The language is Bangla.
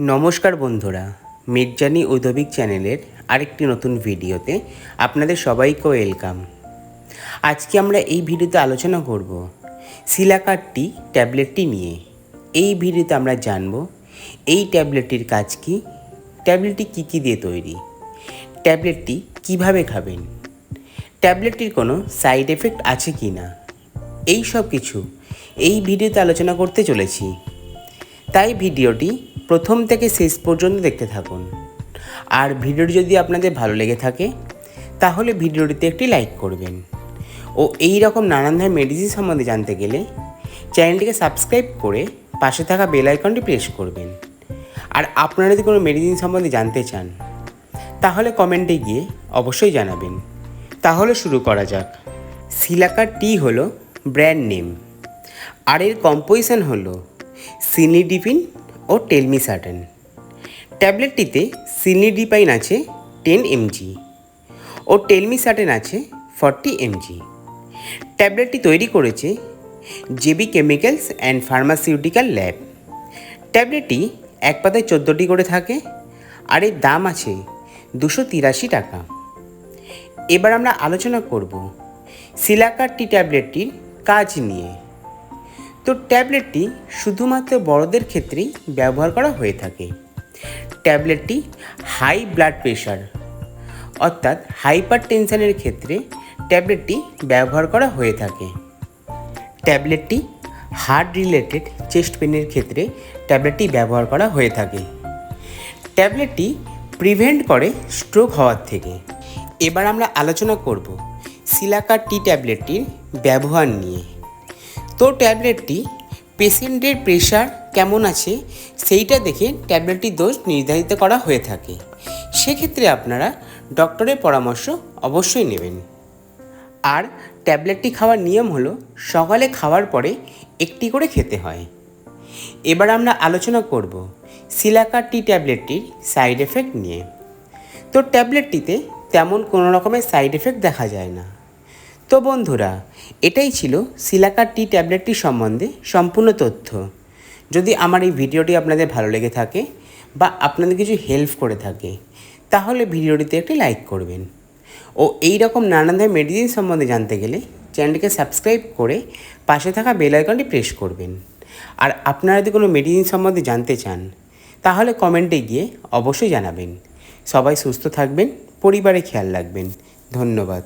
নমস্কার বন্ধুরা, মির্জানি ঔদ্যোগিক চ্যানেলের আরেকটি নতুন ভিডিওতে আপনাদের সবাইকে ওয়েলকাম। আজকে আমরা এই ভিডিওতে আলোচনা করব সিলাকারটি ট্যাবলেটটি নিয়ে। এই ভিডিওতে আমরা জানব, এই ট্যাবলেটটির কাজ কি, ট্যাবলেটটি কী কী দিয়ে তৈরি, ট্যাবলেটটি কীভাবে খাবেন, ট্যাবলেটটির কোনো সাইড এফেক্ট আছে কি না এই সব কিছু এই ভিডিওতে আলোচনা করতে চলেছি। তাই ভিডিওটি প্রথম থেকে শেষ পর্যন্ত দেখতে থাকুন। আর ভিডিওটি যদি আপনাদের ভালো লেগে থাকে, তাহলে ভিডিওটিতে একটি লাইক করবেন। ও এই রকম নানান ধরনের মেডিসিন সম্বন্ধে জানতে গেলে চ্যানেলটিকে সাবস্ক্রাইব করে পাশে থাকা বেল আইকনটি প্রেস করবেন। আর আপনারা যদি কোনো মেডিসিন সম্বন্ধে জানতে চান, তাহলে কমেন্টে গিয়ে অবশ্যই জানাবেন। তাহলে শুরু করা যাক। সিলাকার টি হলো ব্র্যান্ড নেম আর এর কম্পোজিশন হলো সিনিডিপিন ও টেলমিসাটেন ট্যাবলেটটিতে সিনিডিপাইন আছে টেন এমজি ও টেলমিসাটেন আছে ফর্টি এমজি। ট্যাবলেটটি তৈরি করেছে JB chemicals and pharmaceutical lab. ট্যাবলেটটি এক পাতায় চোদ্দোটি করে থাকে আর এর দাম আছে দুশো তিরাশি টাকা। এবার আমরা আলোচনা করব সিলাকার টি ট্যাবলেটটির কাজ নিয়ে। তো ট্যাবলেটটি শুধুমাত্র বড়দের ক্ষেত্রেই ব্যবহার করা হয়ে থাকে। ট্যাবলেটটি হাই ব্লাড প্রেশার, অর্থাৎ হাইপার টেনশনের ক্ষেত্রে ট্যাবলেটটি ব্যবহার করা হয়ে থাকে। ট্যাবলেটটি হার্ট রিলেটেড চেস্ট পেনের ক্ষেত্রে ট্যাবলেটটি ব্যবহার করা হয়ে থাকে। ট্যাবলেটটি প্রিভেন্ট করে স্ট্রোক হওয়ার থেকে। এবার আমরা আলোচনা করব সিলাকার টি ট্যাবলেটটির ব্যবহার নিয়ে। তো ট্যাবলেটটি পেশেন্টের প্রেশার কেমন আছে সেইটা দেখে ট্যাবলেটটির ডোজ নির্ধারিত করা হয়ে থাকে। সেক্ষেত্রে আপনারা ডক্টরের পরামর্শ অবশ্যই নেবেন। আর ট্যাবলেটটি খাওয়ার নিয়ম হলো সকালে খাওয়ার পরে একটি করে খেতে হয়। এবার আমরা আলোচনা করব সিলাকার টি ট্যাবলেটটির সাইড এফেক্ট নিয়ে। তো ট্যাবলেটটিতে তেমন কোনো রকমের সাইড এফেক্ট দেখা যায় না। তো বন্ধুরা, এটাই ছিল সিলাকার টি ট্যাবলেটটি সম্বন্ধে সম্পূর্ণ তথ্য। যদি আমার এই ভিডিওটি আপনাদের ভালো লেগে থাকে বা আপনাদের কিছু হেল্প করে থাকে, তাহলে ভিডিওটিতে একটি লাইক করবেন। ও এই রকম নানান ধরনের মেডিসিন সম্বন্ধে জানতে গেলে চ্যানেলটিকে সাবস্ক্রাইব করে পাশে থাকা বেল আইকনটি প্রেস করবেন। আর আপনারা যদি কোনো মেডিসিন সম্বন্ধে জানতে চান, তাহলে কমেন্টে গিয়ে অবশ্যই জানাবেন। সবাই সুস্থ থাকবেন, পরিবারে খেয়াল রাখবেন। ধন্যবাদ।